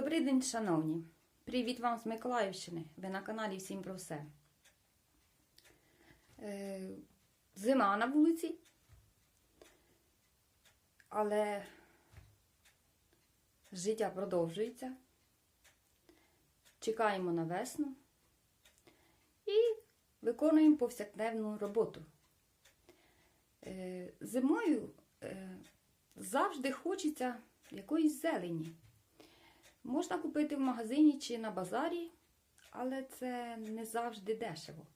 Добрий день, шановні! Привіт вам з Миколаївщини. Ви на каналі Всім про все. Е, зима на вулиці, але життя продовжується. Чекаємо на весну і виконуємо повсякденну роботу. Е, зимою е, завжди хочеться якоїсь зелені. Можна купити в магазині чи на базарі, але це не завжди дешево.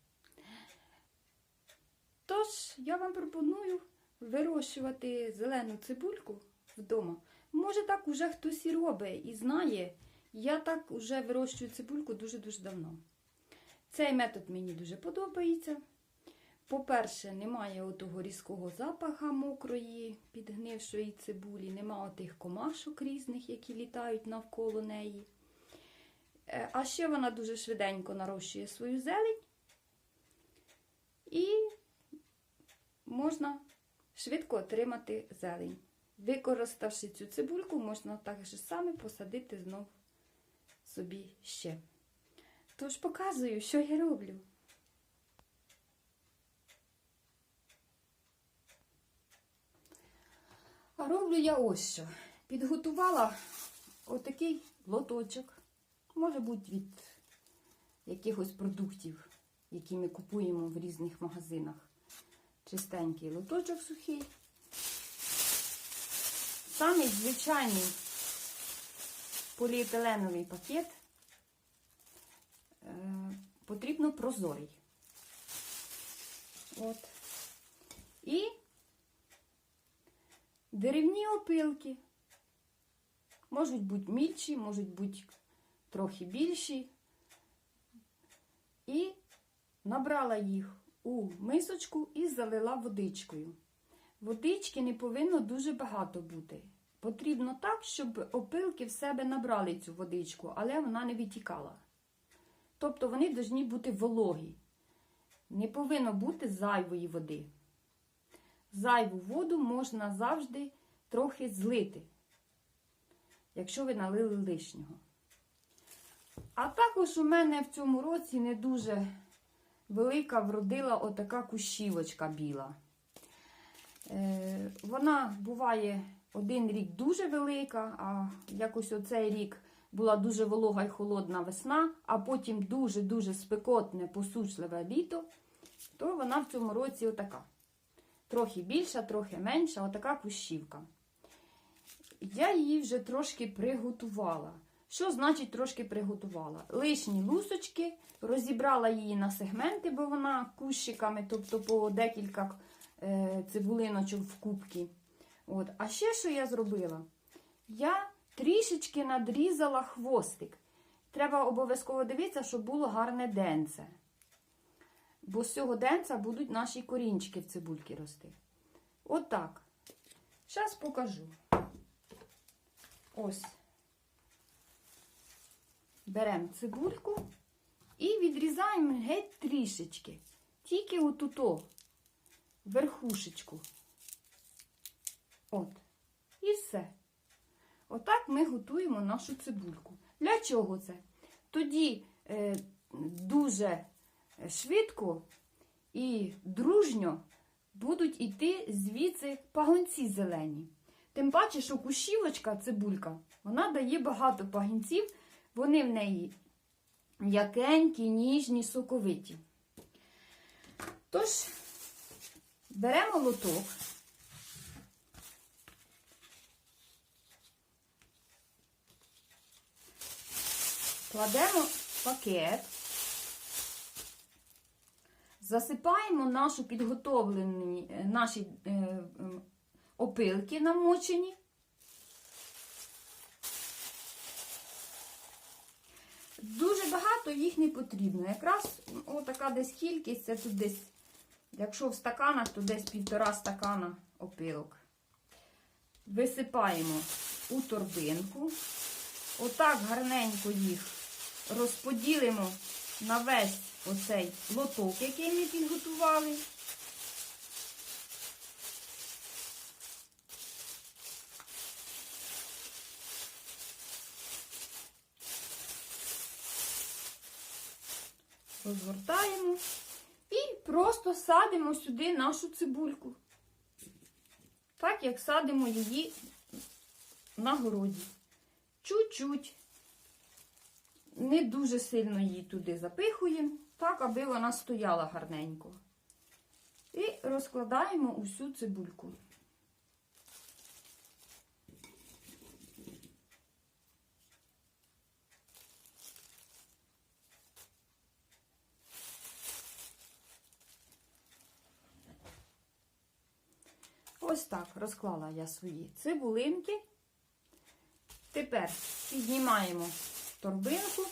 Тож, я вам пропоную вирощувати зелену цибульку вдома. Може, так уже хтось і робить і знає. Я так уже вирощую цибульку дуже-дуже давно. Цей метод мені дуже подобається. По-перше, немає отого різкого запаха мокрої, підгнившої цибулі, нема отих комашок різних, які літають навколо неї. Е, А ще вона дуже швиденько нарощує свою зелень і можна швидко отримати зелень. Використавши цю цибульку, можна так же саме посадити знов собі ще. Тож показую, що я роблю. Роблю я ось що. Підготувала отакий лоточок. Може бути від якихось продуктів, які ми купуємо в різних магазинах. Чистенький лоточок сухий. Самий звичайний поліетиленовий пакет е, потрібно прозорий. От. І Деревні опилки. Можуть бути мільчі, можуть бути трохи більші. І набрала їх у мисочку і залила водичкою. Водички не повинно дуже багато бути. Потрібно так, щоб опилки в себе набрали цю водичку, але вона не витікала. Тобто вони повинні бути вологі. Не повинно бути зайвої води. Зайву воду можна завжди трохи злити, якщо ви налили лишнього. А також у мене в цьому році не дуже велика вродила отака кущівочка біла. Е, вона буває один рік дуже велика, а якось оцей рік була дуже волога і холодна весна, а потім дуже-дуже спекотне, посучливе літо, то вона в цьому році отака. Трохи більша, трохи менша, отака кущівка. Я її вже трошки приготувала. Що значить трошки приготувала? Лишні лусочки, розібрала її на сегменти, бо вона кущиками, тобто по декілька е, цибулиночок в кубки. От. А ще що я зробила? Я трішечки надрізала хвостик. Треба обов'язково дивитися, щоб було гарне денце. Бо з цього денця будуть наші корінчики в цибульки рости. Отак. Зараз покажу. Ось. Беремо цибульку і відрізаємо геть трішечки. Тільки отуто, верхушечку. От. І все. Отак ми готуємо нашу цибульку. Для чого це? Тоді е, дуже швидко і дружньо будуть йти звідси пагонці зелені. Тим паче, що кущівочка, цибулька, вона дає багато пагінців, вони в неї м'якенькі, ніжні, соковиті. Тож, беремо лоток. Кладемо пакет. Засипаємо нашу підготовлені е, наші е, опилки намочені. Дуже багато їх не потрібно. Якраз отака десь кількість, це тут десь, якщо в стаканах, то десь півтора стакана опилок. Висипаємо у торбинку. Отак гарненько їх розподілимо на весь оцей лоток, який ми підготували. Розгортаємо і просто садимо сюди нашу цибульку. Так як садимо її на городі. Чуть-чуть. Не дуже сильно її туди запихуємо, так, аби вона стояла гарненько. І розкладаємо усю цибульку. Ось так розклала я свої цибулинки. Тепер піднімаємо торбинку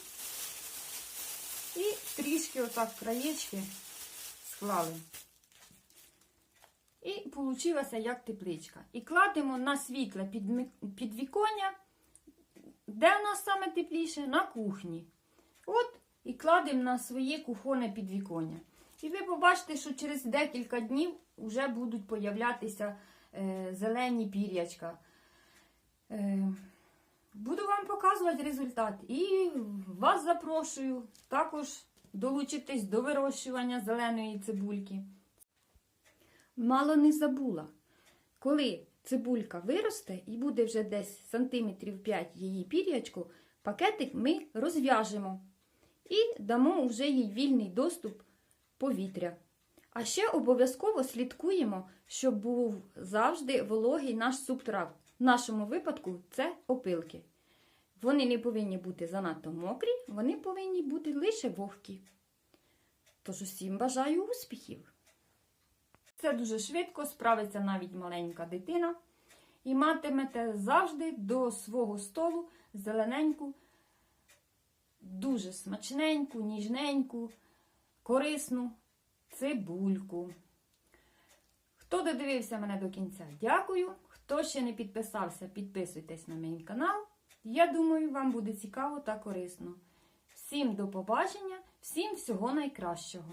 і трішки отак краєчки склали. І получилася як тепличка. І кладемо на світле підвіконня, де у нас саме тепліше? На кухні. От, і кладемо на своє кухонне підвіконня. І ви побачите, що через декілька днів вже будуть появлятися е, зелені пір'ячка. Е, буду вам показувати результат. І вас запрошую також долучитись до вирощування зеленої цибульки. Мало не забула, коли цибулька виросте і буде вже десь сантиметрів 5 її пір'ячку, пакетик ми розв'яжемо і дамо вже їй вільний доступ повітря. А ще обов'язково слідкуємо, щоб був завжди вологий наш субтрат. В нашому випадку це опилки. Вони не повинні бути занадто мокрі, вони повинні бути лише вогкі. Тож усім бажаю успіхів! Це дуже швидко справиться навіть маленька дитина. І матимете завжди до свого столу зелененьку, дуже смачненьку, ніжненьку, корисну цибульку. Хто додивився мене до кінця, дякую. Хто ще не підписався, підписуйтесь на мій канал. Я думаю, вам буде цікаво та корисно. Всім до побачення, всім всього найкращого!